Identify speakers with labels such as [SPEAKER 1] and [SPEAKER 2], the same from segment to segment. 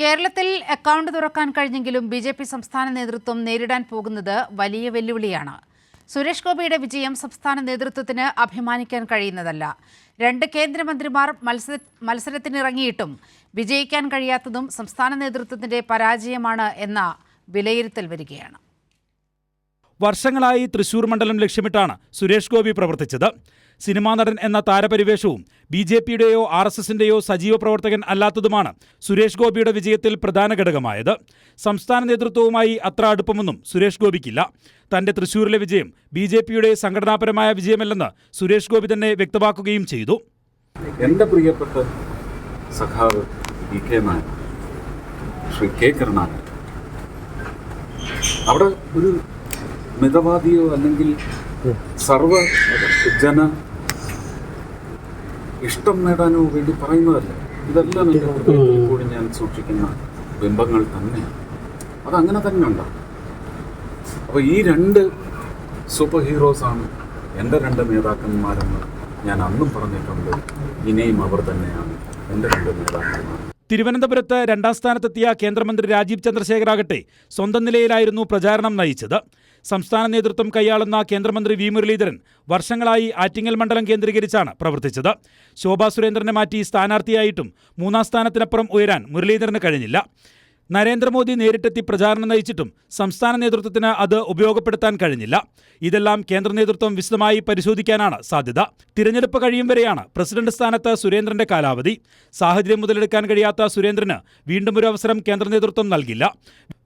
[SPEAKER 1] കേരളത്തിൽ അക്കൗണ്ട് തുറക്കാൻ കഴിഞ്ഞെങ്കിലും ബി ജെ പി സംസ്ഥാന നേതൃത്വം നേരിടാൻ പോകുന്നത് വലിയ വെല്ലുവിളിയാണ്. സുരേഷ് ഗോപിയുടെ വിജയം സംസ്ഥാന നേതൃത്വത്തിന് അഭിമാനിക്കാൻ കഴിയുന്നതല്ല. രണ്ട് കേന്ദ്രമന്ത്രിമാർ മത്സര മത്സരത്തിനിറങ്ങിയിട്ടും വിജയിക്കാൻ കഴിയാത്തതും സംസ്ഥാന നേതൃത്വത്തിന്റെ പരാജയമാണ് എന്ന വിലയിരുത്തൽ വരികയാണ്.
[SPEAKER 2] വർഷങ്ങളായി തൃശൂർ മണ്ഡലം ലക്ഷ്യമിട്ടാണ് സുരേഷ് ഗോപി പ്രവർത്തിച്ചത്. സിനിമാ നടൻ എന്ന താരപരിവേഷവും ബി ജെ പിയുടെയോ ആർ എസ് എസിന്റെയോ സജീവ പ്രവർത്തകൻ അല്ലാത്തതുമാണ് സുരേഷ് ഗോപിയുടെ വിജയത്തിൽ പ്രധാന ഘടകമായത്. സംസ്ഥാന നേതൃത്വവുമായി അത്ര അടുപ്പമൊന്നും സുരേഷ് ഗോപിക്കില്ല. തന്റെ തൃശൂരിലെ വിജയം ബി ജെ പിയുടെ സംഘടനാപരമായ വിജയമല്ലെന്ന് സുരേഷ് ഗോപി തന്നെ വ്യക്തമാക്കുകയും ചെയ്തു.
[SPEAKER 3] എന്റെ പ്രിയപ്പെട്ട സഖാവ് ശ്രീ കെ കരുണാകരൻ അവിടെ ഒരു മിതവാദിയോ അല്ലെങ്കിൽ സർവ ജന ഇഷ്ടം നേടാനോ വേണ്ടി പറയുന്നതല്ല. ഇതെല്ലാം എന്റെ ഹൃദയത്തിൽ കൂടി ഞാൻ സൂക്ഷിക്കുന്ന ബിംബങ്ങൾ തന്നെയാണ്. അതങ്ങനെ തന്നെ ഉണ്ടാവും. അപ്പോൾ ഈ രണ്ട് സൂപ്പർ ഹീറോസാണ് എന്റെ രണ്ട് നേതാക്കന്മാരെന്ന് ഞാൻ അന്നും പറഞ്ഞിട്ടുണ്ട്. ഇനിയും അവർ തന്നെയാണ് എന്റെ രണ്ട് നേതാക്കന്മാർ.
[SPEAKER 2] തിരുവനന്തപുരത്ത് രണ്ടാം സ്ഥാനത്തെത്തിയ കേന്ദ്രമന്ത്രി രാജീവ് ചന്ദ്രശേഖരാകട്ടെ സ്വന്തം നിലയിലായിരുന്നു പ്രചാരണം നയിച്ചത്. സംസ്ഥാന നേതൃത്വം കൈയാളുന്ന കേന്ദ്രമന്ത്രി വി മുരളീധരൻ വർഷങ്ങളായി ആറ്റിങ്ങൽ മണ്ഡലം കേന്ദ്രീകരിച്ചാണ് പ്രവർത്തിച്ചത്. ശോഭാ സുരേന്ദ്രനെ മാറ്റി സ്ഥാനാർത്ഥിയായിട്ടും മൂന്നാം സ്ഥാനത്തിനപ്പുറം ഉയരാൻ മുരളീധരന് കഴിഞ്ഞില്ല. നരേന്ദ്രമോദി നേരിട്ടെത്തി പ്രചാരണം നയിച്ചിട്ടും സംസ്ഥാന നേതൃത്വത്തിന് അത് ഉപയോഗപ്പെടുത്താൻ കഴിഞ്ഞില്ല. ഇതെല്ലാം കേന്ദ്ര നേതൃത്വം വിശദമായി പരിശോധിക്കാനാണ് സാധ്യത. തിരഞ്ഞെടുപ്പ് കഴിയും വരെയാണ് പ്രസിഡന്റ് സ്ഥാനത്ത് സുരേന്ദ്രന്റെ കാലാവധി. സാഹചര്യം മുതലെടുക്കാൻ കഴിയാത്ത സുരേന്ദ്രന് വീണ്ടും ഒരു അവസരം കേന്ദ്ര നേതൃത്വം നൽകില്ല.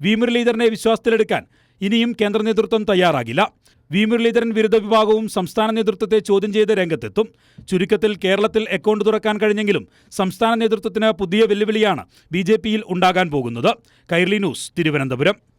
[SPEAKER 2] വി മുരളീധരനെ വിശ്വാസത്തിലെടുക്കാൻ ഇനിയും കേന്ദ്ര നേതൃത്വം തയ്യാറാകില്ല. വി മുരളീധരൻ വിരുദ്ധ വിഭാഗവും സംസ്ഥാന നേതൃത്വത്തെ ചോദ്യം ചെയ്ത് രംഗത്തെത്തും. ചുരുക്കത്തിൽ കേരളത്തിൽ അക്കൗണ്ട് തുറക്കാൻ കഴിഞ്ഞെങ്കിലും സംസ്ഥാന നേതൃത്വത്തിന് പുതിയ വെല്ലുവിളിയാണ് ബി ഉണ്ടാകാൻ പോകുന്നത്. കൈർലി ന്യൂസ് തിരുവനന്തപുരം.